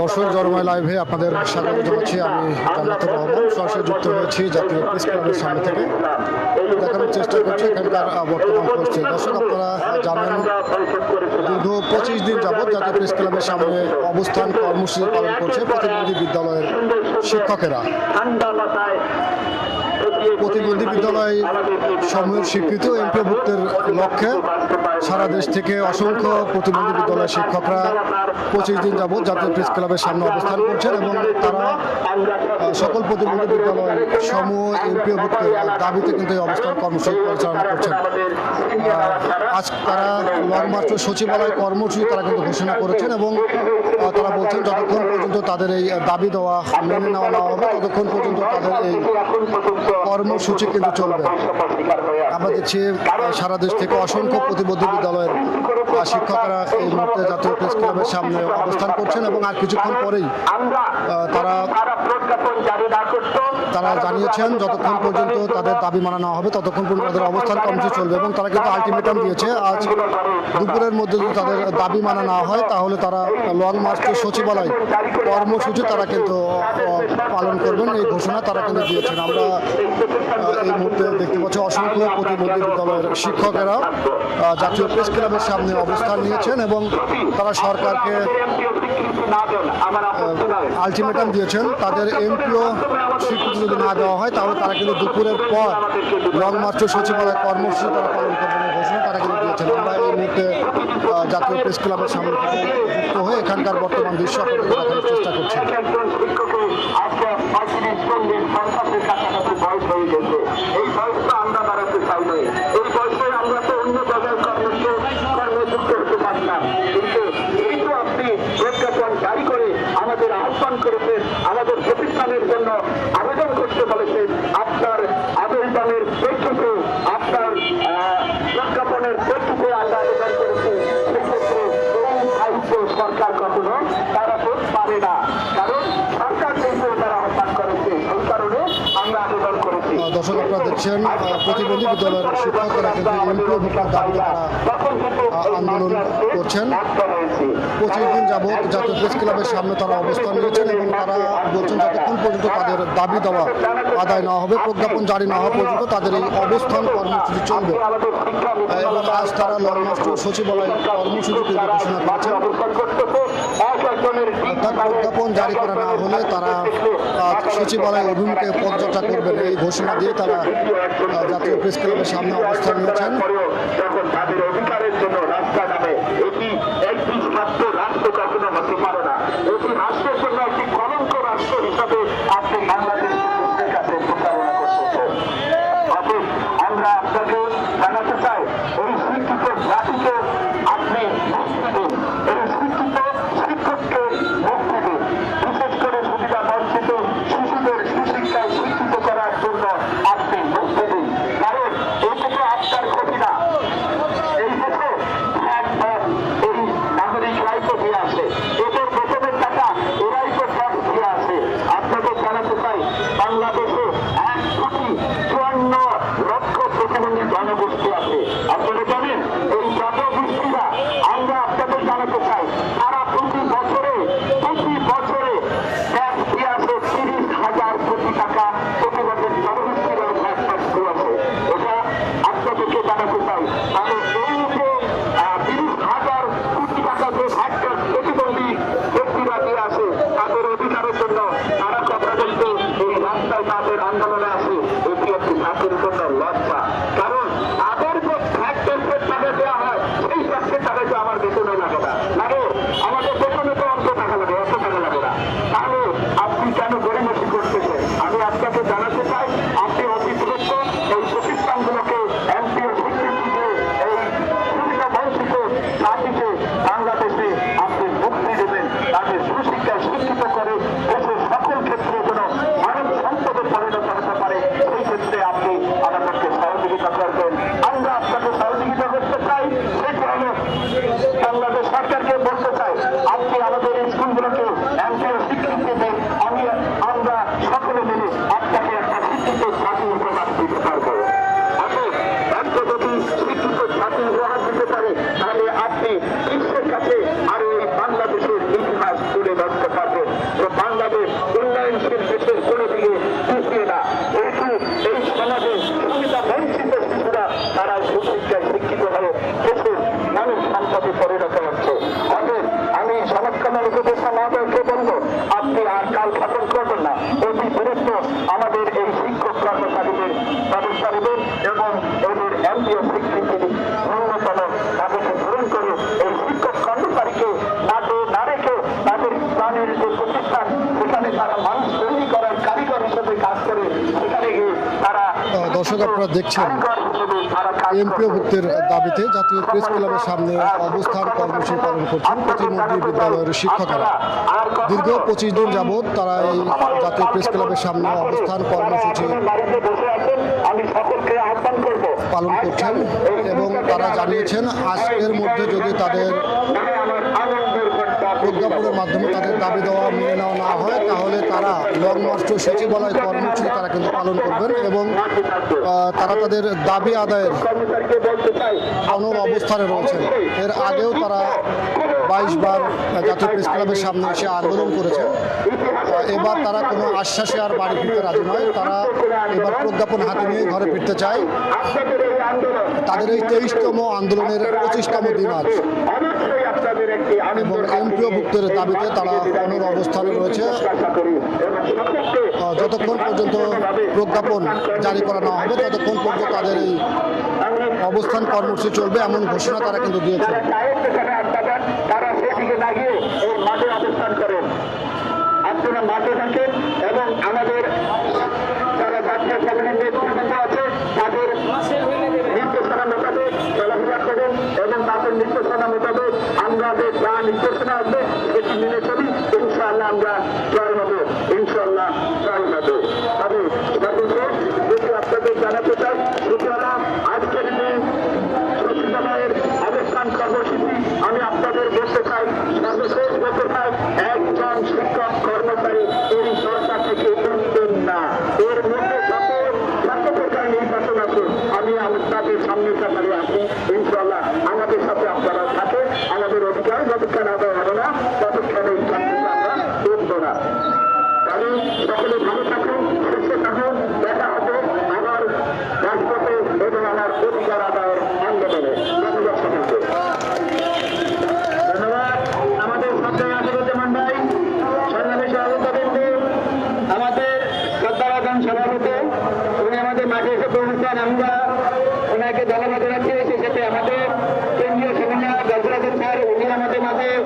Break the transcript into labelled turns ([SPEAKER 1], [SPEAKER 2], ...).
[SPEAKER 1] দর্শক জনময় লাইভে আপনাদের স্বাগত জানাচ্ছি। আমি রহমান সরাসরি যুক্ত হয়েছি জাতীয় প্রেস ক্লাবের সামনে থেকে। দেখানোর চেষ্টা করছি এখানকার বর্তমান পরিস্থিতি। দর্শক আপনারা জানেন দীর্ঘ পঁচিশ দিন যাবৎ জাতীয় প্রেস ক্লাবের সামনে অবস্থান কর্মসূচি পালন করছে প্রতিবন্ধী বিদ্যালয়ের শিক্ষকেরা। প্রতিবন্ধী বিদ্যালয় সমূহের স্বীকৃত এমপিভুক্তের লক্ষ্যে সারা দেশ থেকে অসংখ্য প্রতিবন্ধী বিদ্যালয়ের শিক্ষকরা পঁচিশ দিন যাবৎ জাতীয় প্রেস ক্লাবের সামনে অবস্থান করছেন এবং তারা সকল প্রতিবন্ধী বিদ্যালয় সমূহ এমপিভুক্তের দাবিতে কিন্তু এই অবস্থান কর্মসূচি পরিচালনা করছেন। আজ তারা লং মার্চ সচিবালয় কর্মসূচি তারা কিন্তু ঘোষণা করেছেন এবং তারা বলছেন যতক্ষণ পর্যন্ত তাদের এই দাবি দেওয়া মেনে নেওয়া না হবে, ততক্ষণ পর্যন্ত তাদের এই কর্মসূচি কিন্তু চলবে। আমরা দেখছি সারা দেশ থেকে অসংখ্য প্রতিবন্ধী বিদ্যালয়ের শিক্ষকরা এই মুহূর্তে জাতীয় প্রেস ক্লাবের সামনে অবস্থান করছেন এবং আর কিছুক্ষণ পরেই তারা
[SPEAKER 2] তারা
[SPEAKER 1] জানিয়েছেন, যতক্ষণ পর্যন্ত তাদের দাবি মানা না হবে, ততক্ষণ পর্যন্ত তাদের অবস্থান কর্মসূচি চলবে এবং তারা কিন্তু আলটিমেটাম দিয়েছে, আজ দুপুরের মধ্যে যদি তাদের দাবি মানা না হয়, তাহলে তারা লং মার্চ সচিবালয় কর্মসূচি তারা কিন্তু পালন করবেন। এই ঘোষণা তারা কিন্তু দিয়েছেন। আমরা এই মুহূর্তে দেখতে পাচ্ছি অসংখ্য প্রতিবন্ধী বিদ্যালয়ের শিক্ষকেরা জাতীয় প্রেস ক্লাবের সামনে অবস্থান নিয়েছেন এবং তারা সরকারকে আলটিমেটাম দিয়েছেন। তাদের এমপিও স্বীকৃতি যদি না দেওয়া হয়, তাহলে তারা কিন্তু দুপুরের পর লং মার্চ সচিবালয় কর্মসূচি তারা পালন করবেন ঘোষণা তারা কিন্তু দিয়েছেন। আমরা এই মুহূর্তে জাতীয় প্রেস ক্লাবের সামনে যুক্ত হয়ে এখানকার বর্তমান দৃশ্য চেষ্টা করছি।
[SPEAKER 2] আমাদের আহ্বান আমাদের প্রতিষ্ঠানের জন্য আবেদন করতে বলেছেন।
[SPEAKER 1] দর্শক আপনারা দেখছেন প্রতিবন্ধী বিদ্যালয়ের শিক্ষকরা কিন্তু এমপিও দাবিতে তারা আন্দোলন করছেন। পঁচিশ দিন যাবৎ জাতীয় প্রেস ক্লাবের সামনে তারা অবস্থান নিয়েছেন এবং তারা বলছেন যতক্ষণ পর্যন্ত তাদের দাবি দেওয়া আদায় না হবে, প্রজ্ঞাপন জারি না হওয়া পর্যন্ত তাদের এই অবস্থান কর্মসূচি চলবে। এবং আজ তারা লংমাস্ট সচিবালয় কর্মসূচি ঘোষণা করেছেন। অর্থাৎ প্রজ্ঞাপন জারি করা না হলে তারা সচিবালয় অভিমুখে পদযাত্রা করবেন এই ঘোষণা দিয়ে তারা জাতীয় প্রেস ক্লাবের সামনে অবস্থান নিয়েছেন।
[SPEAKER 2] এটি একটি রাষ্ট্র হিসাবে আপনি আন্দোলনে আসুক জাতির প্রকাশ দিতে পারব অর্থাৎ একটা যদি শিক্ষিত জাতি বাংলাদেশের ইতিহাস তুলে বাংলাদেশ উন্নয়নশীল দেশের কোনো দিকে না কিন্তু এই সুবিধা তারা সুশিক্ষায় শিক্ষিত হয়ে দেশের মানব সম্পদে পরিণত হচ্ছে অর্থাৎ আমি সমাজকল্যাণ উপদেষ্টা
[SPEAKER 1] আপনারা দেখছেন এমপিওভুক্তের দাবিতে জাতীয় প্রেস ক্লাবের সামনে অবস্থান কর্মসূচি পালন করছেন প্রতিমন্ত্রী বিদ্যালয়ের শিক্ষকেরা। দীর্ঘ পঁচিশ দিন যাবৎ তারা এই জাতীয় প্রেস ক্লাবের সামনে অবস্থান কর্মসূচি পালন করছেন এবং তারা জানিয়েছেন, আজকের মধ্যে যদি তাদের প্রজ্ঞাপনের মাধ্যমে তাদের দাবি দেওয়া মেনে নেওয়া না হয় তাহলে তারা লং মার্চ টু সচিবালয় কর্মসূচি তারা কিন্তু পালন করবেন এবং তারা তাদের দাবি আদায়ের অনর অবস্থানে রয়েছেন। এর আগেও তারা বাইশ বার জাতীয় প্রেস ক্লাবের সামনে এসে আন্দোলন করেছেন আহ, এবার তারা কোনো আশ্বাসে আর বাড়ি ফিরতে রাজি নয়। তারা এবার প্রজ্ঞাপন হাতে নিয়ে ঘরে ফিরতে চায়। তাদের এই তেইশতম আন্দোলনের পঁচিশতম দিন আজ। এবং এমপিওভুক্তের দাবিতে তারা অনর অবস্থানে রয়েছে। যতক্ষণ পর্যন্ত প্রজ্ঞাপন জারি করা না হবে ততক্ষণ পর্যন্ত তাদের এই অবস্থান কর্মসূচি চলবে এমন ঘোষণা তারা কিন্তু দিয়েছে
[SPEAKER 2] না গিয়ে এই মাঠে অবস্থান করেন। আপনারা মাঠে থাকেন এবং আমাদের যারা জাতীয় কমিটির নেতৃবৃন্দ আছে, তাদের নির্দেশনা মোতাবেক চলাফেরা করেন এবং তাদের নির্দেশনা মোতাবেক আমাদের যা নির্দেশনা আসবে ¡Gracias, Mateo!